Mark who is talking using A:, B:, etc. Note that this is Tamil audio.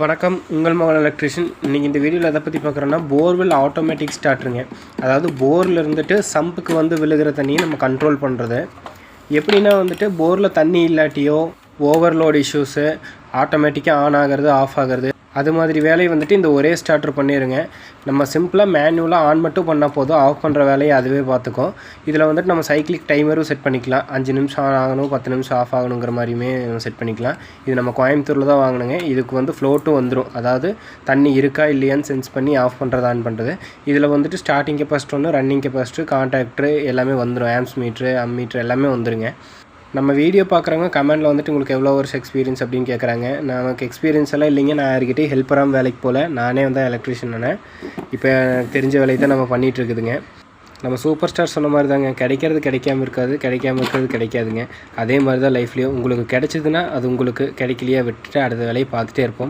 A: வணக்கம். உங்கள் மகன் எலக்ட்ரிஷியன் இன்றைக்கி இந்த வீடியோவில் எதை பற்றி பார்க்குறோன்னா போர்வெல் ஆட்டோமேட்டிக் ஸ்டார்ட்ருங்க அதாவது போரில் இருந்துட்டு சம்புக்கு வந்து விழுகிற தண்ணியை நம்ம கண்ட்ரோல் பண்ணுறது எப்படின்னா வந்துட்டு போரில் தண்ணி இல்லாட்டியோ ஓவர்லோட் இஷ்யூஸு ஆட்டோமேட்டிக்காக ஆன் ஆகிறது ஆஃப் ஆகிறது அது மாதிரி வேலையை வந்துட்டு இந்த ஒரே ஸ்டார்டர் பண்ணிடுங்க நம்ம சிம்பிளாக மேனுவலாக ஆன் மட்டும் பண்ணால் போதும். ஆஃப் பண்ணுற வேலையை அதுவே பார்த்துக்கும். இதில் வந்துட்டு நம்ம சைக்கிளிக் டைமரும் செட் பண்ணிக்கலாம். அஞ்சு நிமிஷம் ஆன் ஆகணும் பத்து நிமிஷம் ஆஃப் ஆகணுங்கிற மாதிரியுமே செட் பண்ணிக்கலாம். இது நம்ம கோயம்புத்தூரில் தான் வாங்கினுங்க. இதுக்கு வந்து ஃப்ளோட்டும் வந்துடும் அதாவது தண்ணி இருக்கா இல்லையான்னு சென்ஸ் பண்ணி ஆஃப் பண்ணுறது ஆன் பண்ணுறது இதில் வந்துட்டு ஸ்டார்டிங் கெப்பாசிட்டி ஒன்று ரன்னிங் கெப்பாசிட்டி கான்டாக்டர் எல்லாமே வந்துடும் ஆம்ஸ் மீட்ரு அம் மீட்ரு எல்லாமே வந்துருங்க. நம்ம வீடியோ பார்க்குறவங்க கமெண்டில் வந்துட்டு உங்களுக்கு எவ்வளோ வருஷம் எக்ஸ்பீரியன்ஸ் அப்படின்னு கேட்குறாங்க நமக்கு எக்ஸ்பீரியன்ஸ் எல்லாம் இல்லைங்க. நான் யார்கிட்டயும் ஹெல்ப்பராக வேலைக்கு போகல நானே வந்து எலக்ட்ரிஷியன் நானே இப்போ எனக்கு தெரிஞ்ச வேலையை தான் நம்ம பண்ணிகிட்டு இருக்குதுங்க. நம்ம சூப்பர் ஸ்டார் சொன்ன மாதிரி தாங்க. கிடைக்கிறது கிடைக்காம இருக்காது. கிடைக்காம இருக்கிறது கிடைக்காதுங்க. அதே மாதிரி தான் லைஃப்லேயும் உங்களுக்கு கிடைச்சதுன்னா அது உங்களுக்கு கிடைக்கலையா விட்டுட்டு அடுத்த வேலையை பார்த்துட்டே இருப்போம்.